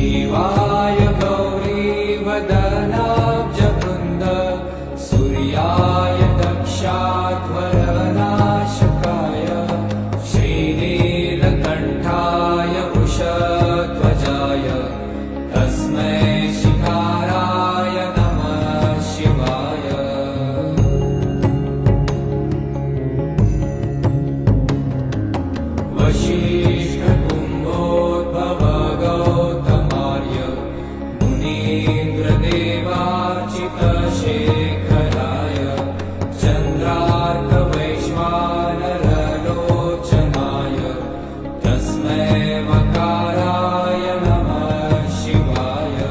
य गौरीवदनाय वन्द सूर्याय दक्षात्वदनाशकाय श्रीनेन कण्ठाय तस्मै शिकाराय नमः शिवाय। वशी चितशेखराय चन्द्रार्पवैश्वानररोचनाय तस्मै वकाराय नमः शिवायश